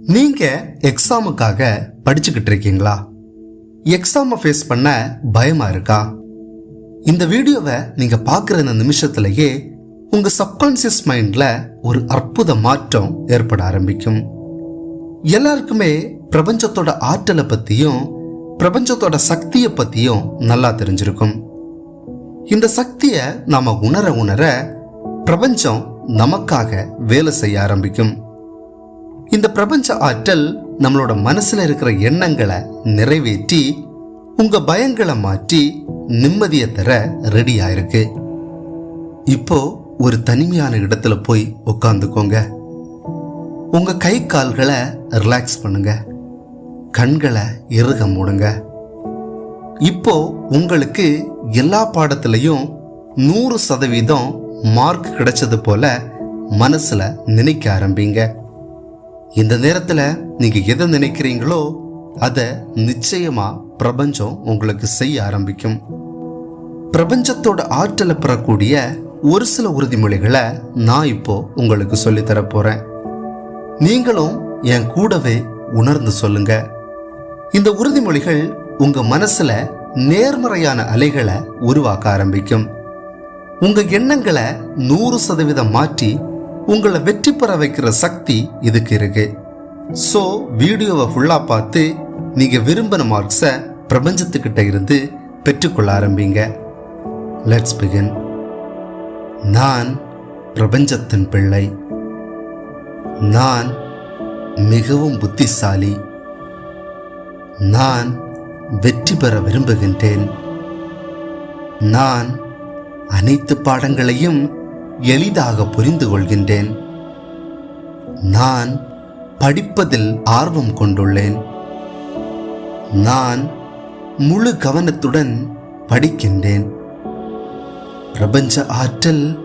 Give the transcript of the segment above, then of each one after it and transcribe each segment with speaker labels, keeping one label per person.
Speaker 1: நீங்க எக்ஸாமுக்காக படிச்சுக்கிட்டு இருக்கீங்களா எக்ஸாமை ஃபேஸ் பண்ண பயமா இருக்கா? இந்த வீடியோவை நீங்க பார்க்குற இந்த நிமிஷத்துலயே உங்க சப்கான்சியஸ் மைண்ட்ல ஒரு அற்புத மாற்றம் ஏற்பட ஆரம்பிக்கும். எல்லாருக்குமே பிரபஞ்சத்தோட ஆற்றலை பத்தியும் பிரபஞ்சத்தோட சக்தியை பத்தியும் நல்லா தெரிஞ்சிருக்கும். இந்த சக்தியை நாம உணர உணர பிரபஞ்சம் நமக்காக வேலை செய்ய ஆரம்பிக்கும். இந்த பிரபஞ்ச ஆற்றல் நம்மளோட மனசுல இருக்கிற எண்ணங்களை நிறைவேற்றி உங்க பயங்களை மாற்றி நிம்மதியை தர ரெடியா இருக்கு இப்போ ஒரு தனிமையான இடத்துல போய் உட்காந்துக்கோங்க உங்க கை கால்களை ரிலாக்ஸ் பண்ணுங்க. கண்களை இறுக மூடுங்க. இப்போ உங்களுக்கு எல்லா பாடத்திலையும் நூறு சதவீதம் மார்க் கிடைச்சது போல மனசுல நினைக்க ஆரம்பிங்க. இந்த நேரத்துல நீங்க எதை நினைக்கிறீங்களோ அதை நிச்சயமா பிரபஞ்சம் உங்களுக்கு செய்ய ஆரம்பிக்கும். பிரபஞ்சத்தோட ஆற்றலை பெறக்கூடிய ஒரு சில உறுதிமொழிகளை நான் இப்போ உங்களுக்கு சொல்லித் தரப் போறேன். நீங்களும் என் கூடவே உணர்ந்து சொல்லுங்க. இந்த உறுதிமொழிகள் உங்க மனசுல நேர்மறையான அலைகளை உருவாக்க ஆரம்பிக்கும். உங்க எண்ணங்களை நூறு சதவீதம் மாற்றி உங்களை வெற்றி பெற வைக்கிற சக்தி இதுக்கு இருக்கு. ஸோ வீடியோவை ஃபுல்லாக பார்த்து நீங்கள் விரும்பின மார்க்ஸை பிரபஞ்சத்துக்கிட்ட இருந்து பெற்றுக்கொள்ள ஆரம்பிங்க. லெட்ஸ் பிகின் நான் பிரபஞ்சத்தின் பிள்ளை. நான் மிகவும் புத்திசாலி. நான் வெற்றி பெற விரும்புகின்றேன். நான் அனைத்து பாடங்களையும் எளிதாக புரிந்து கொள்கின்றேன் நான் படிப்பதில் ஆர்வம் கொண்டுள்ளேன். நான் முழு கவனத்துடன் படிக்கின்றேன். பிரபஞ்ச ஆற்றல்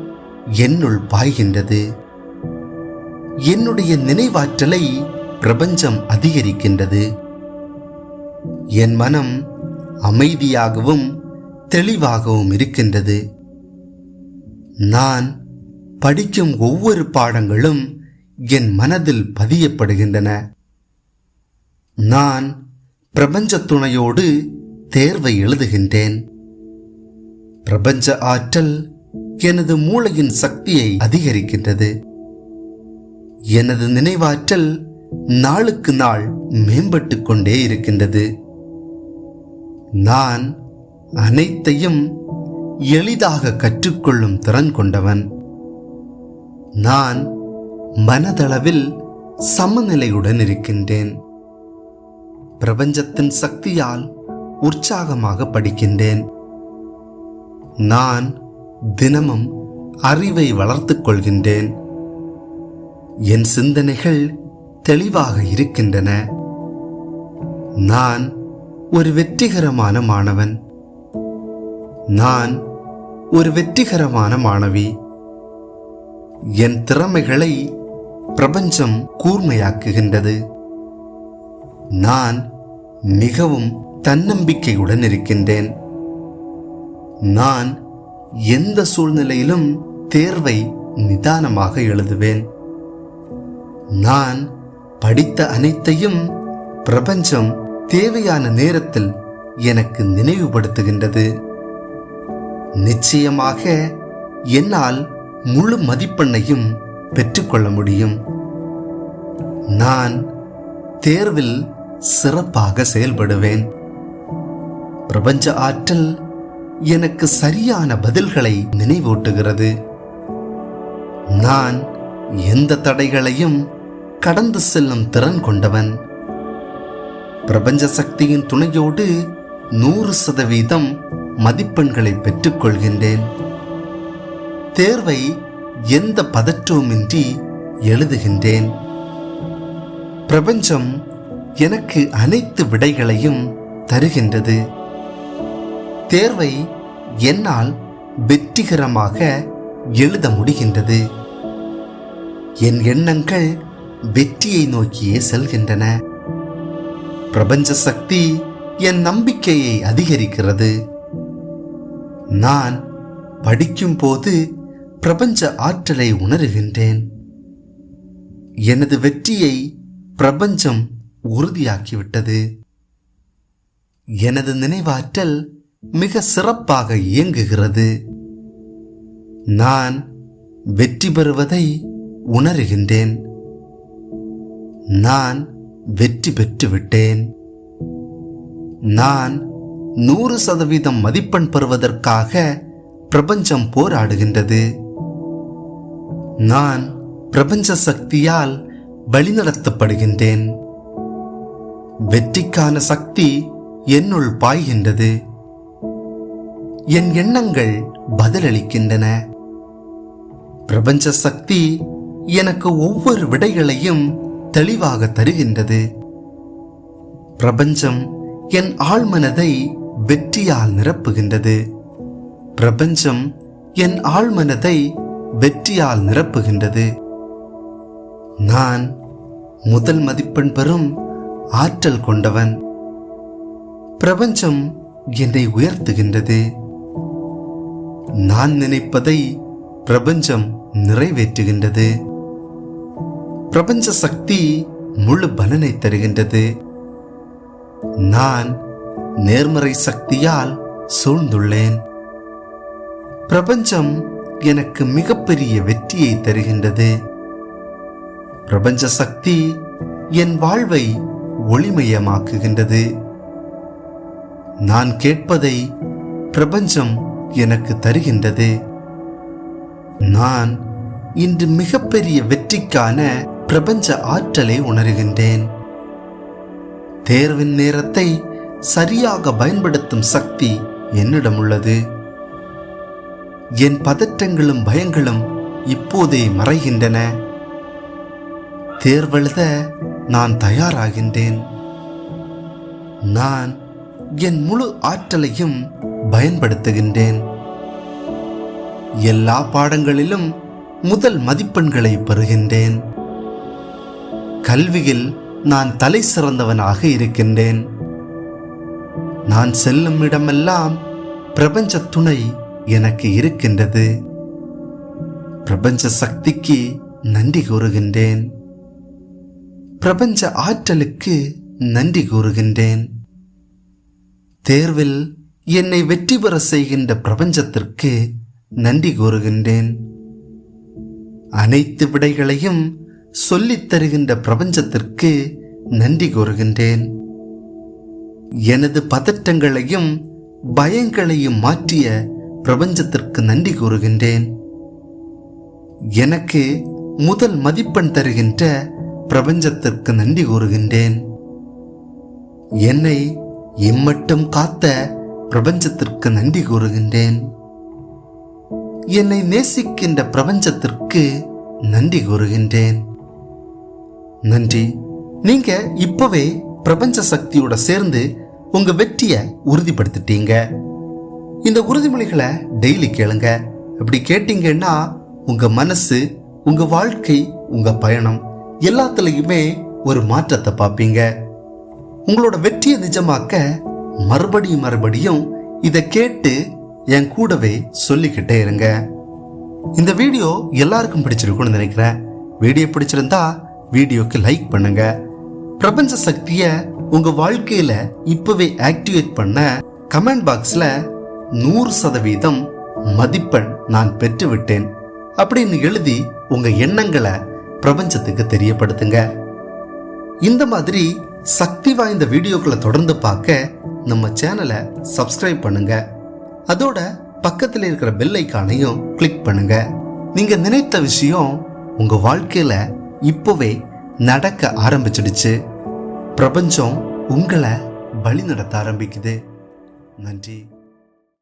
Speaker 1: என்னுள் பாய்கின்றது. என்னுடைய நினைவாற்றலை பிரபஞ்சம் அதிகரிக்கின்றது. என் மனம் அமைதியாகவும் தெளிவாகவும் இருக்கின்றது. நான் படிக்கும் ஒவ்வொரு பாடங்களும் என் மனதில் பதியப்படுகின்றன. நான் பிரபஞ்ச துணையோடு தேர்வை எழுதுகின்றேன். பிரபஞ்ச ஆற்றல் எனது மூளையின் சக்தியை அதிகரிக்கின்றது. எனது நினைவாற்றல் நாளுக்கு நாள் மேம்பட்டு கொண்டே இருக்கின்றது. நான் அனைத்தையும் எளிதாக கற்றுக்கொள்ளும் திறன் கொண்டவன். நான் மனதளவில் சமநிலையுடன் இருக்கின்றேன். பிரபஞ்சத்தின் சக்தியால் உற்சாகமாக படிக்கின்றேன். நான் தினமும் அறிவை வளர்த்துக் கொள்கின்றேன். என் சிந்தனைகள் தெளிவாக இருக்கின்றன. நான் ஒரு வெற்றிகரமான மாணவன். நான் ஒரு வெற்றிகரமான மாணவி. என் திறமைகளை பிரபஞ்சம் கூர்மையாக்குகின்றது. நான் மிகவும் தன்னம்பிக்கையுடன் இருக்கின்றேன். நான் எந்த சூழ்நிலையிலும் தேர்வை நிதானமாக எழுதுவேன். நான் படித்த அனைத்தையும் பிரபஞ்சம் தேவையான நேரத்தில் எனக்கு நினைவுபடுத்துகின்றது. நிச்சயமாக என்னால் முழு மதிப்பெண்ணையும் பெற்றுக்கொள்ள முடியும். நான் தேர்வில் சிறப்பாக செயல்படுவேன். பிரபஞ்ச ஆற்றல் எனக்கு சரியான பதில்களை நினைவூட்டுகிறது. நான் எந்த தடைகளையும் கடந்து செல்லும் திறன் கொண்டவன். பிரபஞ்ச சக்தியின் துணையோடு நூறு சதவீதம் மதிப்பெண்களை பெற்றுக்கொள்கின்றேன். தேர்வை எந்த பதற்றவுமின்றி எழுதுகின்றேன். பிரபஞ்சம் எனக்கு அனைத்து விடைகளையும் தருகின்றது. தேர்வை என்னால் வெற்றிகரமாக எழுத முடிகின்றது. என் எண்ணங்கள் வெற்றியை நோக்கியே செல்கின்றன. பிரபஞ்ச சக்தி என் நம்பிக்கையை அதிகரிக்கிறது. நான் படிக்கும்போது பிரபஞ்ச ஆற்றலை உணர்கின்றேன். எனது வெற்றியை பிரபஞ்சம் உறுதியாக்கிவிட்டது. எனது நினைவாற்றல் மிக சிறப்பாக இயங்குகிறது. நான் வெற்றி பெறுவதை உணர்கின்றேன். நான் வெற்றி பெற்றுவிட்டேன். நான் நூறு சதவீதம் மதிப்பெண் பெறுவதற்காக பிரபஞ்சம் போராடுகின்றது. நான் பிரபஞ்ச சக்தியால் வழிநடத்தப்படுகின்றேன். வெற்றிக்கான சக்தி என்னுள் பாய்கின்றது. என் எண்ணங்கள் பதிலளிக்கின்றன. பிரபஞ்ச சக்தி எனக்கு ஒவ்வொரு விடைகளையும் தெளிவாக தருகின்றது. பிரபஞ்சம் என் ஆழ்மனதை வெற்றியால் நிரப்புகின்றது. பிரபஞ்சம் என் ஆழ்மனதை வெற்றியால் நிரப்புகின்றது. நான் முதல் மதிப்பெண் பெறும் ஆற்றல் கொண்டவன். பிரபஞ்சம் என்னை உயர்த்துகின்றது. நான் நினைப்பதை பிரபஞ்சம் நிறைவேற்றுகின்றது. பிரபஞ்ச சக்தி முழு பலனை தருகின்றது. நான் நேர்மறை சக்தியால் சூழ்ந்துள்ளேன். பிரபஞ்சம் எனக்கு மிகப்பெரிய வெற்றியை தருகின்றது. பிரபஞ்ச சக்தி என் வாழ்வை ஒளிமயமாக்குகின்றது. நான் கேட்பதை பிரபஞ்சம் எனக்கு தருகின்றது. நான் இன்று மிகப்பெரிய வெற்றிக்கான பிரபஞ்ச ஆற்றலை உணர்கின்றேன். தேர்வின் நேரத்தை சரியாக பயன்படுத்தும் சக்தி என்னிடம் உள்ளது என் பதற்றங்களும் பயங்களும் இப்போதே மறைகின்றன. தேர்வெழுத நான் தயாராகின்றேன். நான் என் முழு ஆற்றலையும் பயன்படுத்துகின்றேன். எல்லா பாடங்களிலும் முதல் மதிப்பெண்களை பெறுகின்றேன். கல்வியில் நான் தலை சிறந்தவனாக இருக்கின்றேன். நான் செல்லும் இடமெல்லாம் பிரபஞ்ச துணை எனக்கு இருக்கின்றது. பிரபஞ்ச சக்திக்கு நன்றி கூறுகின்றேன். பிரபஞ்ச ஆற்றலுக்கு நன்றி கூறுகின்றேன். தேர்வில் என்னை வெற்றி பெற செய்கின்ற பிரபஞ்சத்திற்கு நன்றி கூறுகின்றேன். அனைத்து விடைகளையும் சொல்லித் தருகின்ற பிரபஞ்சத்திற்கு நன்றி கூறுகின்றேன். எனது பதற்றங்களையும் பயங்களையும் மாற்றிய பிரபஞ்சத்திற்கு நன்றி கூறுகின்றேன். எனக்கு முதல் மதிப்பெண் தருகின்ற பிரபஞ்சத்திற்கு நன்றி கூறுகின்றேன். என்னை இம்மட்டும் காத்த பிரபஞ்சத்திற்கு நன்றி கூறுகின்றேன். என்னை நேசிக்கின்ற பிரபஞ்சத்திற்கு நன்றி கூறுகின்றேன். நன்றி. நீங்க இப்பவே பிரபஞ்ச சக்தியோட சேர்ந்து உங்க வெற்றியை உறுதிப்படுத்திட்டீங்க. இந்த உறுதிமொழிகளை டெய்லி கேளுங்க. அப்படி கேட்டீங்கன்னா உங்க மனசு உங்க வாழ்க்கை உங்க பயணம் எல்லாத்துலேயுமே ஒரு மாற்றத்தை பார்ப்பீங்க. உங்களோட வெற்றியை நிஜமாக்க மறுபடியும் மறுபடியும் இதை கேட்டு என் கூடவே சொல்லிக்கிட்டே இருங்க. இந்த வீடியோ எல்லாருக்கும் பிடிச்சிருக்கும்னு நினைக்கிறேன். வீடியோ பிடிச்சிருந்தா வீடியோக்கு லைக் பண்ணுங்கள் பிரபஞ்ச சக்தியை உங்க வாழ்க்கையில இப்பவே ஆக்டிவேட் பண்ண கமெண்ட் பாக்ஸ்ல நூறு சதவீதம் மதிப்பெண் நான் பெற்று விட்டேன் அப்படின்னு எழுதி உங்க எண்ணங்களை பிரபஞ்சத்துக்கு தெரியப்படுத்துங்க. இந்த மாதிரி சக்தி வாய்ந்த வீடியோக்களை தொடர்ந்து பார்க்க நம்ம சேனலை சப்ஸ்கிரைப் பண்ணுங்க. அதோட பக்கத்தில் இருக்கிற பெல் ஐக்கானையும் கிளிக் பண்ணுங்க. நீங்க நினைத்த விஷயம் உங்க வாழ்க்கையில இப்போவே நடக்க ஆரம்பிச்சிடுச்சு. பிரபஞ்சம் உங்களை வழி நடத்த ஆரம்பிக்குது. நன்றி.